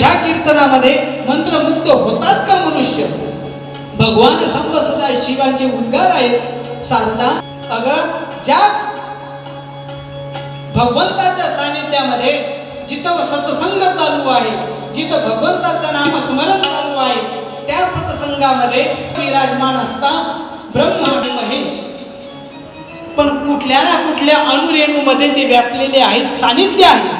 ह्या कीर्तनामध्ये मंत्रमुक्त होतात का मनुष्य? भगवान संभ सदा शिवाचे उद्गार आहेत. सांसा अग ज्या भगवंताच्या सानिध्यामध्ये जिथं सत्संग चालू आहे जिथं भगवंताचं नामस्मरण चालू आहे त्या सत्संगामध्ये विराजमान असता ब्रह्म आणि महेश. पण कुठल्या ना कुठल्या अणुरेणूमध्ये ते व्यापलेले आहेत सानिध्य आहे.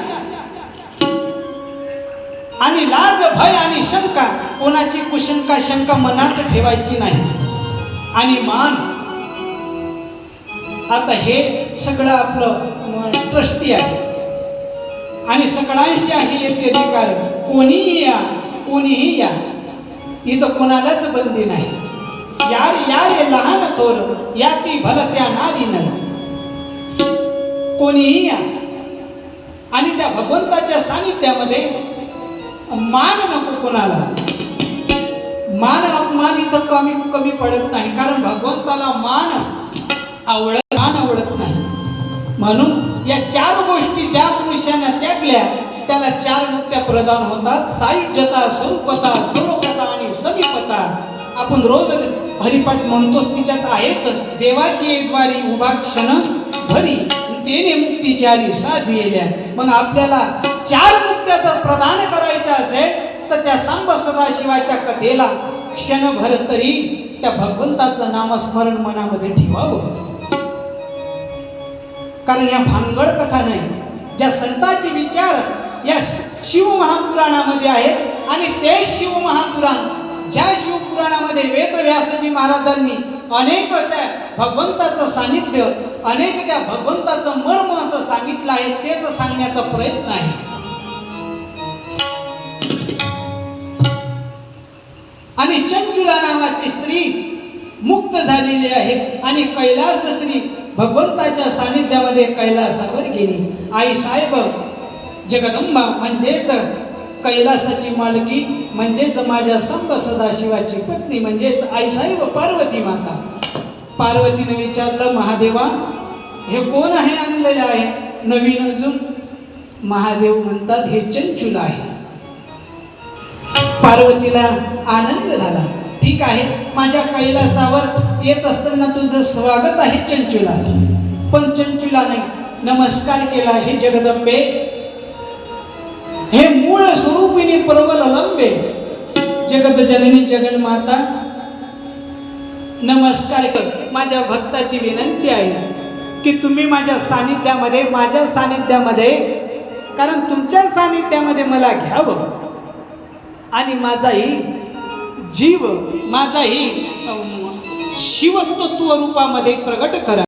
आणि लाज भय आणि शंका कोणाची कुशंका शंका मनात ठेवायची नाही. आणि मान आता हे सगळं आपलं ट्रस्टी आहे. आणि सगळ्यांशी आहे येते अधिकार कोणीही या कोणीही या इथं कोणालाच बंदी नाही. यार यार लहान थोर या ती भलत्या नारी न. कोणीही या. आणि त्या भगवंताच्या सानिध्यामध्ये मान नको कोणाला. मान अपमान इथं कमी कमी पडत नाही. कारण भगवंताला मान आवडत मान आवडत नाही. म्हणून या चार गोष्टी ज्या मनुष्याने त्यागल्या त्याला चार मुक्त्या प्रदान होतात. साहित्यता स्वरूपता स्वरूपता आणि समीपता. आपण रोज हरिपाठ म्हणतोच तिच्यात आहेत. देवाची द्वारी उभा क्षण भरी तेने मुक्तीच्या आली साथ येल्या मग आपल्याला चार मुक्त्या प्रदान करायच्या असेल तर त्या सांब सदाशिवाच्या कथेला क्षणभर तरी त्या भगवंताचं नामस्मरण मनामध्ये ठेवावं. कारण या भानगड कथा नाही ज्या संतांचे विचार या शिव महापुराणामध्ये आहेत आणि ते शिव महापुराण ज्या शिवपुराणामध्ये वेदव्यासजी महाराजांनी अनेक त्या भगवंताचं सानिध्य अनेक त्या भगवंताचं मर्म असं सांगितलं आहे तेच सांगण्याचा प्रयत्न आहे. आणि चंचुला नावाची स्त्री मुक्त झालेली आहे आणि कैलास श्री भगवंताच्या सानिध्यामध्ये कैलासावर गेली. आई साहेब जगदंबा म्हणजेच कैलासाची मालकी म्हणजेच माझ्या संत सदाशिवाची पत्नी म्हणजेच आई साहेब पार्वती माता. पार्वतीने विचारलं महादेवा हे कोण आहे आणलेले आहे? नवीन अजून? महादेव म्हणतात हे चंचुल आहे. पार्वतीला आनंद झाला. ठीक आहे माझ्या कैलासावर येत असताना तुझं स्वागत आहे चंचुला. पण चंचुलाने नमस्कार केला हे जगदंबे. हे मूळ स्वरूपिणी प्रबल लंबे जगत जननी जगन्माता नमस्कार कर. माझ्या भक्ताची विनंती आहे की तुम्ही माझ्या सानिध्यामध्ये माझ्या सानिध्यामध्ये कारण तुमच्या सानिध्यामध्ये मला घ्यावं. आणि माझाही जीव माझाही शिवतत्व रूपामध्ये प्रगट करा.